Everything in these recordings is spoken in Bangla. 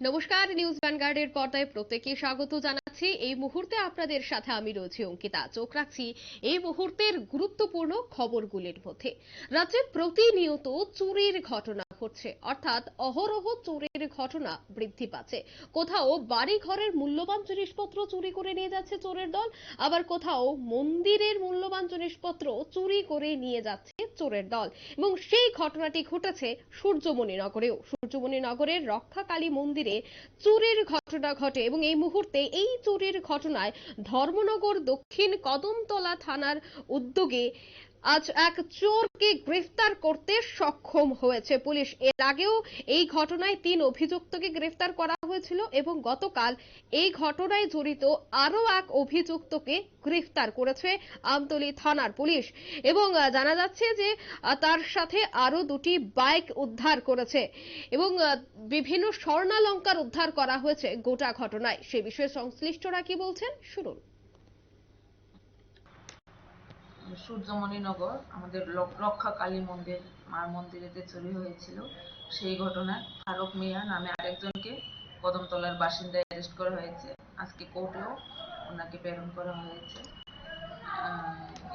নমস্কার, নিউজ ভ্যানগার্ডের পর্দায় প্রত্যেককে স্বাগত জানাচ্ছি। এই মুহূর্তে আপনাদের সাথে আমি রয়েছি অঙ্কিতা। চোখ রাখছি এই মুহূর্তের গুরুত্বপূর্ণ খবরগুলির মধ্যে। রাজ্যে প্রতিনিয়ত চুরির ঘটনা ঘটছে। অর্থাৎ অহরহ চুরির ঘটনা বৃদ্ধি পাচ্ছে। কোথাও বাড়ি ঘরের মূল্যবান জিনিসপত্র চুরি করে নিয়ে যাচ্ছে চোরের দল, আবার কোথাও মন্দিরের মূল্যবান জিনিসপত্র চুরি করে নিয়ে যাচ্ছে চোরের দল এবং সেই ঘটনাটি ঘটেছে সূর্যমণি নগরেও। সূর্যমণি নগরের রক্ষাকালী মন্দিরে চুরির ঘটনা ঘটে এবং এই মুহূর্তে এই চুরির ঘটনায় ধর্মনগর দক্ষিণ কদমতলা থানার উদ্যোগে আজ এক চোরকে গ্রেফতার করতে সক্ষম হয়েছে পুলিশ। এর আগেও এই ঘটনায় তিন অভিযুক্তকে গ্রেফতার করা হয়েছিল এবং গতকাল এই ঘটনায় জড়িত আরও এক অভিযুক্তকে গ্রেফতার করেছে আমতলী থানার পুলিশ। এবং জানা যাচ্ছে যে তার সাথে আরও দুটি বাইক উদ্ধার করেছে এবং বিভিন্ন স্বর্ণালঙ্কার উদ্ধার করা হয়েছে গোটা ঘটনায়। সে বিষয়ে সংশ্লিষ্টরা কি বলছেন শুনুন। সূর্যমণিনগর আমাদের রক্ষা কালী মন্দির মার মন্দিরেতে চুরি হয়েছিল। সেই ঘটনায় ফারুক মিয়া নামে আরেকজনকে কদমতলার বাসিন্দায় অ্যারেস্ট করা হয়েছে। আজকে কোর্টেও ওনাকে প্রেরণ করা হয়েছে।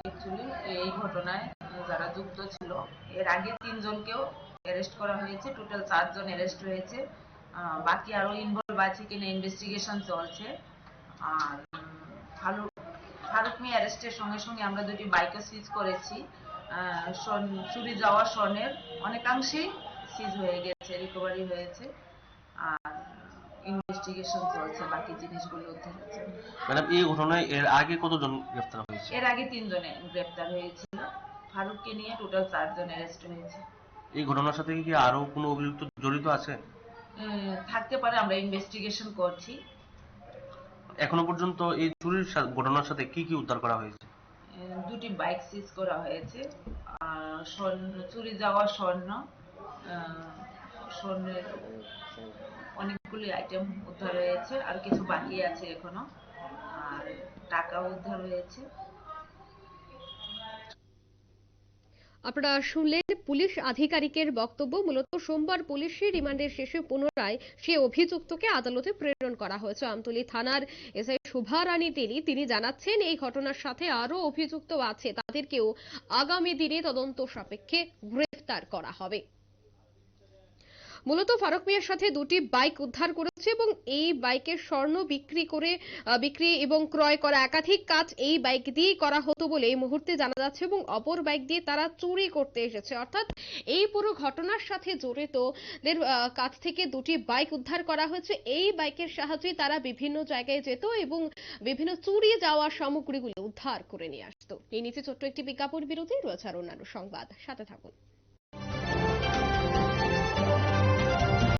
অ্যাকচুয়ালি এই ঘটনায় যারা যুক্ত ছিল এর আগে তিনজনকেও অ্যারেস্ট করা হয়েছে। টোটাল চারজন অ্যারেস্ট হয়েছে। বাকি আরও ইনভলভ আছে কিনা ইনভেস্টিগেশন চলছে। আর উম, ফারুক মিয়া অ্যারেস্টের সঙ্গে সঙ্গে আমরা দুটি বাইকও সিজ করেছি। চুরি যাওয়া স্বর্ণের অনেকাংশেই সিজ হয়ে গেছে রিকভারি হয়েছে। আর ইনভেস্টিগেশন চলছে বাকি জিনিসগুলো উদ্ধার হচ্ছে। ম্যাডাম এই ঘটনায় এর আগে কতজন গ্রেফতার হয়েছে? এর আগে তিনজনে গ্রেপ্তার হয়েছিল। ফারুককে নিয়ে টোটাল চারজন অ্যারেস্ট হয়েছে। এই ঘটনার সাথে কি আরও কোনো অভিযুক্ত জড়িত আছে? থাকতে পারে আমরা ইনভেস্টিগেশন করছি। এখনও পর্যন্ত এই চুরির ঘটনার সাথে কি কি উদ্ধার করা হয়েছে? দুটি বাইক সিজ করা হয়েছে। স্বর্ণ, চুরি যাওয়া স্বর্ণ স্বর্ণের অনেকগুলি আইটেম উদ্ধার হয়েছে, আর কিছু বাকি আছে এখনও। আর টাকা উদ্ধার হয়েছে। আপনারা শুনলেন পুলিশ আধিকারিকের বক্তব্য। মূলত সোমবার পুলিশি রিমান্ডের শেষে পুনরায় সে অভিযুক্তকে আদালতে প্রেরণ করা হয়েছে আমতলী থানার এসআই শোভা রানী তেলি তিনি জানাচ্ছেন, এই ঘটনার সাথে আরও অভিযুক্ত আছে। তাদেরকেও আগামী দিনে তদন্ত সাপেক্ষে গ্রেফতার করা হবে। মূলত ফারুক মিয়ার সাথে দুটি বাইক উদ্ধার করেছে এবং এই বাইকের স্বর্ণ বিক্রি করে বিক্রি এবং ক্রয় করা একাধিক কাজ এই বাইক দিয়েই করা হতো বলে এই মুহূর্তে জানা যাচ্ছে এবং অপর বাইক দিয়ে তারা চুরি করতে এসেছে। অর্থাৎ এই পুরো ঘটনার সাথে জড়িতদের কাছ থেকে দুটি বাইক উদ্ধার করা হয়েছে। এই বাইকের সাহায্যে তারা বিভিন্ন জায়গায় যেত এবং বিভিন্ন চুরি যাওয়া সামগ্রীগুলো উদ্ধার করে নিয়ে আসতো। এই নিচে ছোট্ট একটি বিজ্ঞাপন বিরতি, রয়েছে আর অন্যান্য সংবাদ। সাথে থাকুন।